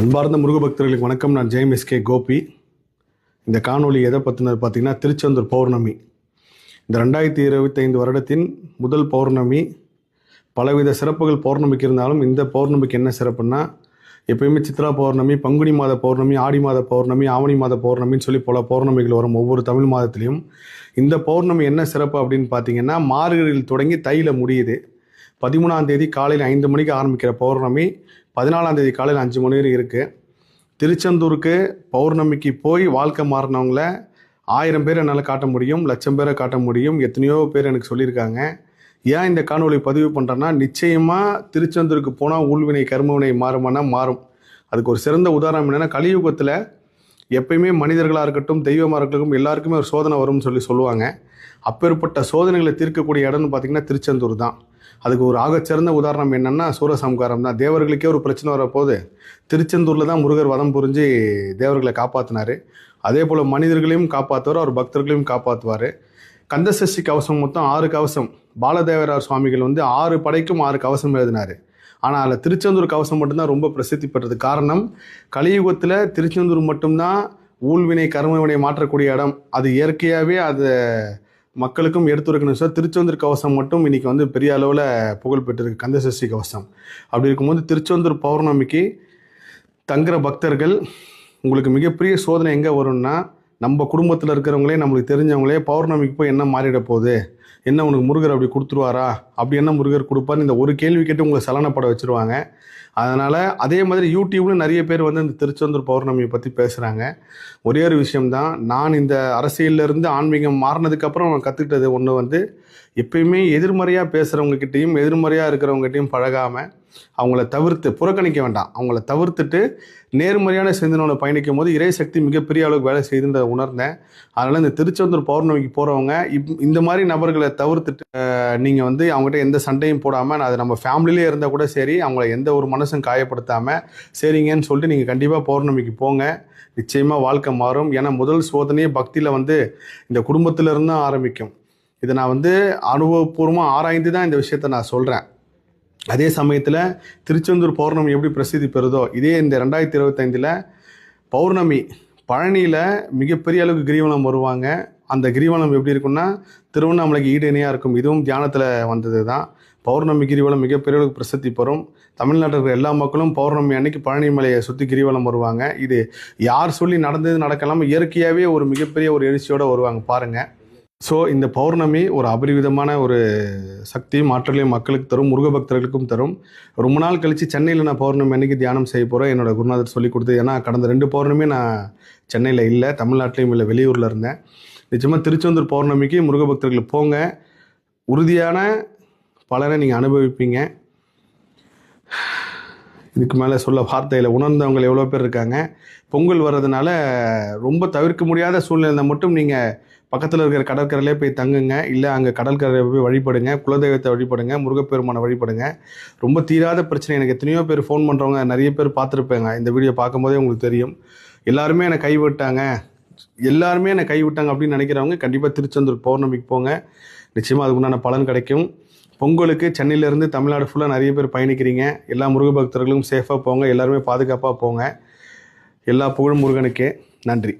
அன்பார்ந்த முருகபக்தர்களுக்கு வணக்கம். நான் ஜெயம் எஸ்கே கோபி. இந்த காணொளி எதை பற்றினது பார்த்தீங்கன்னா திருச்செந்தூர் பௌர்ணமி. இந்த ரெண்டாயிரத்தி இருபத்தைந்து வருடத்தின் முதல் பௌர்ணமி பலவித சிறப்புகள் பௌர்ணமிக்கு இருந்தாலும் இந்த பௌர்ணமிக்கு என்ன சிறப்புன்னா எப்பயுமே சித்ரா பௌர்ணமி பங்குனி மாத பௌர்ணமி ஆடி மாத பௌர்ணமி ஆவணி மாத பௌர்ணமின்னு சொல்லி பல பௌர்ணமிகள் வரும் ஒவ்வொரு தமிழ் மாதத்துலேயும். இந்த பௌர்ணமி என்ன சிறப்பு அப்படின்னு பார்த்தீங்கன்னா மார்கழியில் தொடங்கி தையில முடியுது. பதிமூணாம் தேதி காலையில் ஐந்து மணிக்கு ஆரம்பிக்கிற பௌர்ணமி பதினாலாம் தேதி காலையில் அஞ்சு மணி வரைக்கும் இருக்குது திருச்செந்தூருக்கு பௌர்ணமிக்கு போய் வாழ்க்கை மாறினவங்கள ஆயிரம் பேர் என்னால் காட்ட முடியும் லட்சம் பேரை காட்ட முடியும் எத்தனையோ பேர் எனக்கு சொல்லியிருக்காங்க. ஏன் இந்த காணொலி பதிவு பண்ணுறேன்னா நிச்சயமாக திருச்செந்தூருக்கு போனால் ஊழ்வினை கர்மவினை மாறுமானா மாறும். அதுக்கு ஒரு சிறந்த உதாரணம் என்னென்னா கலியுகத்தில் எப்பயுமே மனிதர்களாக இருக்கட்டும் தெய்வமாக இருக்கட்டும் எல்லாருக்குமே ஒரு சோதனை வரும்னு சொல்லி சொல்லுவாங்க. அப்பேற்பட்ட சோதனைகளை தீர்க்கக்கூடிய இடம்னு பார்த்திங்கன்னா திருச்செந்தூர் தான். அதுக்கு ஒரு ஆகச்சிறந்த உதாரணம் என்னென்னா சூரசம்காரம் தான். தேவர்களுக்கே ஒரு பிரச்சனை வரப்போது திருச்செந்தூரில் தான் முருகர் வதம் புரிஞ்சு தேவர்களை காப்பாற்றினார் அதே போல் மனிதர்களையும் காப்பாற்றுவார் அவர் பக்தர்களையும் காப்பாற்றுவார் கந்தசஷ்டி கவசம் மொத்தம் ஆறு கவசம். பாலதேவரார் சுவாமிகள் வந்து ஆறு படைக்கும் ஆறு கவசம் எழுதினார். ஆனால் அதில் திருச்செந்தூர் கவசம் மட்டும்தான் ரொம்ப பிரசித்தி பெற்றது. காரணம் கலியுகத்தில் திருச்செந்தூர் மட்டும்தான் ஊழ்வினை கர்மவினை மாற்றக்கூடிய இடம். அது இயற்கையாகவே அதை மக்களுக்கும் எடுத்துரைக்கணும் சார் திருச்செந்தூர் கவசம் மட்டும் இன்றைக்கி வந்து பெரிய அளவில் புகழ் பெற்றிருக்கு. கந்தசஷ்டி கவசம். அப்படி இருக்கும்போது திருச்செந்தூர் பௌர்ணமிக்கு தங்குற பக்தர்கள் உங்களுக்கு மிகப்பெரிய சோதனை எங்கே வரும்னா நம்ம குடும்பத்தில் இருக்கிறவங்களே நம்மளுக்கு தெரிஞ்சவங்களே பௌர்ணமிக்கு போய் என்ன மாறிட போகுது? என்ன உனக்கு முருகர் அப்படி கொடுத்துருவாரா? அப்படி என்ன முருகர் கொடுப்பாரு இந்த ஒரு கேள்வி கேட்டு உங்களை சலனப்பட வச்சுருவாங்க. அதனால் அதே மாதிரி யூடியூப்ல நிறைய பேர் வந்து இந்த திருச்செந்தூர் பௌர்ணமியை பற்றி பேசுகிறாங்க ஒரே ஒரு விஷயம்தான் நான் இந்த அரசியலிருந்து ஆன்மீகம் மாறினதுக்கப்புறம் நான் கற்றுக்கிட்டது ஒன்று வந்து எப்பயுமே எதிர்மறையாக பேசுகிறவங்க கிட்டேயும் எதிர்மறையாக இருக்கிறவங்ககிட்டையும் பழகாமல் அவங்கள தவிர்த்து புறக்கணிக்க வேண்டாம். அவங்கள தவிர்த்துட்டு நேர்மறையான சிந்தனையோட பயணிக்கும் போது இறை சக்தி மிகப்பெரிய அளவுக்கு வேலை செய்துன்றதை உணர்ந்தேன். அதனால் இந்த திருச்செந்தூர் பௌர்ணமிக்கு போகிறவங்க இப் இந்த மாதிரி நபர்களை தவிர்த்துட்டு நீங்கள் வந்து அவங்ககிட்ட எந்த சண்டையும் போடாமல் அது நம்ம ஃபேமிலியிலே இருந்தால் கூட சரி அவங்கள எந்த ஒரு மனசும் காயப்படுத்தாமல் சரிங்கன்னு சொல்லிட்டு நீங்கள் கண்டிப்பாக பௌர்ணமிக்கு போங்க. நிச்சயமாக வாழ்க்கை மாறும். ஏன்னா முதல் சோதனையே பக்தியில் வந்து இந்த குடும்பத்திலிருந்து தான் ஆரம்பிக்கும். இதை நான் வந்து அனுபவபூர்வமாக ஆராய்ந்து தான் இந்த விஷயத்த நான் சொல்கிறேன் அதே சமயத்தில் திருச்செந்தூர் பௌர்ணமி எப்படி பிரசித்தி பெறுதோ இதே இந்த ரெண்டாயிரத்தி இருபத்தைந்தில் பௌர்ணமி பழனியில் மிகப்பெரிய அளவுக்கு கிரிவலம் வருவாங்க. அந்த கிரிவலம் எப்படி இருக்கும்னா திருவண்ணாமலைக்கு ஈடு இணையாக இருக்கும். இதுவும் தியானத்தில் வந்தது தான் பௌர்ணமி கிரிவலம் மிகப்பெரிய அளவுக்கு பிரசித்தி பெறும். தமிழ்நாட்டில் இருக்கிற எல்லா மக்களும் பௌர்ணமி அன்னைக்கு பழனி மலையை சுற்றி கிரிவலம் வருவாங்க. இது யார் சொல்லி நடந்தது நடக்கலாம் இயற்கையாகவே ஒரு மிகப்பெரிய ஒரு எழுச்சியோடு வருவாங்க. பாருங்கள் ஸோ இந்த பௌர்ணமி ஒரு அபரிவிதமான ஒரு சக்தியும் ஆற்றலையும் மக்களுக்கு தரும் முருக பக்தர்களுக்கும் தரும். ரொம்ப நாள் கழித்து சென்னையில் நான் பௌர்ணமி அன்னைக்கு தியானம் செய்ய போகிறேன் என்னோட குருநாதர் சொல்லி கொடுத்து ஏன்னா கடந்த ரெண்டு பௌர்ணமி நான் சென்னையில் இல்லை தமிழ்நாட்டிலையும் இல்லை வெளியூரில் இருந்தேன். நிச்சயமாக திருச்செந்தூர் பௌர்ணமிக்கு முருக பக்தர்கள் போங்க. உறுதியான பலனை நீங்கள் அனுபவிப்பீங்க. இதுக்கு மேலே சொல்ல வார்த்தையில் உணர்ந்தவங்க எவ்வளோ பேர் இருக்காங்க பொங்கல் வர்றதுனால ரொம்ப தவிர்க்க முடியாத சூழ்நிலை மட்டும் நீங்கள் பக்கத்தில் இருக்கிற கடற்கரையிலே போய் தங்குங்க இல்லை அங்கே கடற்கரையை போய் வழிபடுங்க குலதெய்வத்தை வழிபடுங்க முருகப்பெருமானை வழிபடுங்க. ரொம்ப தீராத பிரச்சனை. எனக்கு எத்தனையோ பேர் ஃபோன் பண்ணுறவங்க நிறைய பேர் பார்த்துருப்பேங்க. இந்த வீடியோ பார்க்கும்போதே உங்களுக்கு தெரியும். எல்லாருமே என்னை கைவிட்டாங்க. எல்லாருமே என்னை கைவிட்டாங்க அப்படின்னு நினைக்கிறவங்க கண்டிப்பாக திருச்செந்தூர் பௌர்ணமிக்கு போங்க. நிச்சயமாக அதுக்குண்டான பலன் கிடைக்கும். பொங்கலுக்கு சென்னையிலேருந்து தமிழ்நாடு ஃபுல்லாக நிறைய பேர் பயணிக்கிறீங்க. எல்லா முருக பக்தர்களும் சேஃபாக போங்க. எல்லாருமே பாதுகாப்பாக போங்க. எல்லா புகழும் முருகனுக்கே. நன்றி.